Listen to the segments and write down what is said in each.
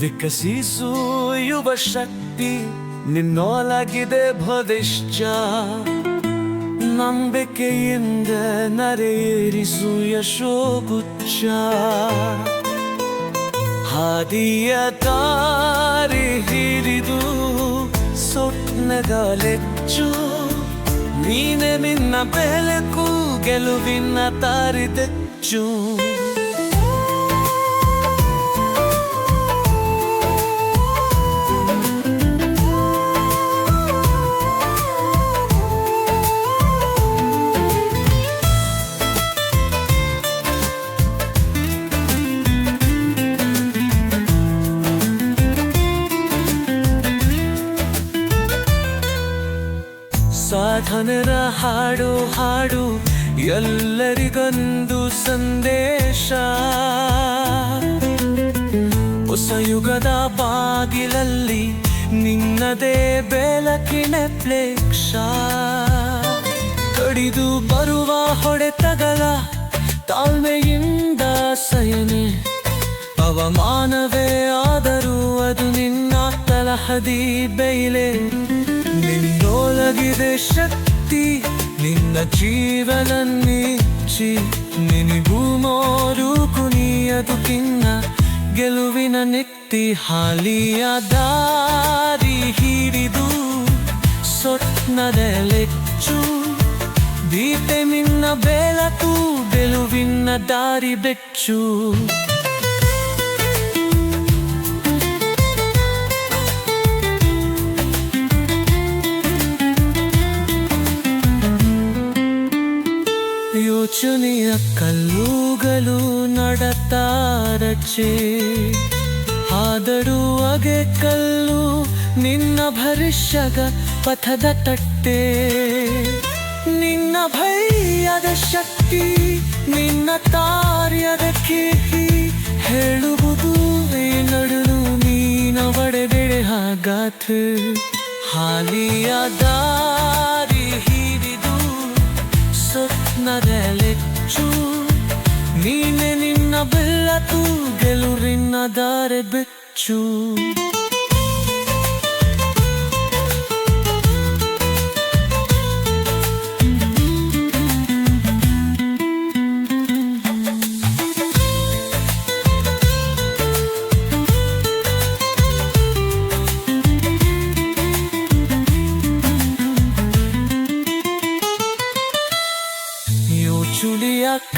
ವಿಕಸಿಸು ಯುವ ಶಕ್ತಿ, ನಿನ್ನೊಳಗಿದೆ ಭವಿಷ್ಯ. ನಂಬಿಕೆಯಿಂದ ನರೇರಿಸು ಯಶೋಗುಚ್ಛ. ಹಾದಿಯ ತಾರಿ ಹಿರಿದು ಸ್ವಪ್ನಗಲೆಚ್ಚು. ನೀನೆ ನಿನ್ನ ಬೆಳಕು, ಗೆಲುವಿನ ದಾರಿ ಸಾಧನರ ಹಾಡು ಹಾಡು ಎಲ್ಲರಿಗೊಂದು ಸಂದೇಶ. ಹೊಸ ಯುಗದ ಬಾಗಿಲಲ್ಲಿ ನಿನ್ನದೇ ಬೆಳಕಿನ ಪ್ಲೇಕ್ಷ ಕಡಿದು ಬರುವ ಹೊಡೆತಗಳ ತಾಳ್ಮೆಯಿಂದ ಸಯನೆ. ಅವಮಾನವೇ ಆದರೂ ಅದು ನಿನ್ನ ತಲಹದಿ ಬೈಲೆ ನಿನ್ನೊಳಗಿದೆ ಶಕ್ತಿ. ನಿನ್ನ ಜೀವನ ನೀಚಿ ನಿನಗೂ ಮೋರು ಕುಣಿಯದು ಕಿನ್ನ. ಗೆಲುವಿನ ನಿತ್ತಿ ಹಾಲಿಯ ದಾರಿ ಹಿಡಿದು. ಸ್ವಪ್ನದಲೆಚ್ಚು ದೀಪೆ ನಿನ್ನ ಬೆಳಕು ಗೆಲುವಿನ ದಾರಿ ಬೆಚ್ಚು. ಯೋಚನೆಯ ಕಲ್ಲುಗಳು ನಡತಾರಚೆ ಆದರೂ ಅಗೆ ಕಲ್ಲು ನಿನ್ನ ಭರಿಷ್ಯದ ಪಥದ ತಟ್ಟೆ. ನಿನ್ನ ಭಯದ ಶಕ್ತಿ, ನಿನ್ನ ತಾರ್ಯದ ಕೀರ್ತಿ ಹೇಳುವುದು ನಡು ನೀನ ಒಡೆದೆಡೆ ಹಾಗಾತು. ಹಾಲಿಯ ದಾರಿ ಹಿಡಿದು ಸ್ವಪ್ನದಲೆಚ್ಚು ನೀನೆ ನಿನ್ನ ಬೆಳಕು ಗೆಲುವಿನ ದಾರೆ ಬೆಚ್ಚು.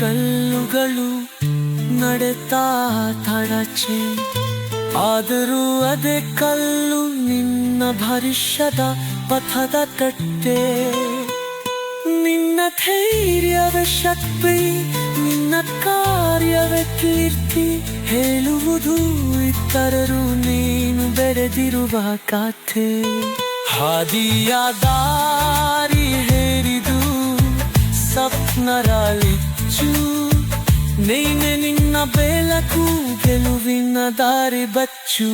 ಕಲ್ಲುಗಳು ನಡೆತಾ ತಡಚೆ. ಆದರೂ ಅದೇ ಕಲ್ಲು ನಿನ್ನ ಭವಿಷ್ಯದ ಪಥದ ಕಟ್ಟೆ ನಿನ್ನ ಧೈರ್ಯದ ಶಕ್ತಿ, ನಿನ್ನ ಕಾರ್ಯದ ಕೀರ್ತಿ. ಹೇಳುವುದು ಇತರರು ನೀನು ಬೆಳೆದಿರುವ ಕಥೆ. ಹಾದಿಯ ದಾರಿ ಹೇರಿದು ಸ್ವಪ್ನರಾಳಿಚ್ಚು ನೀನೆ ನಿನ್ನ ಬೆಳಕು ಗೆಲುವಿನ ದಾರಿ ಬಚ್ಚು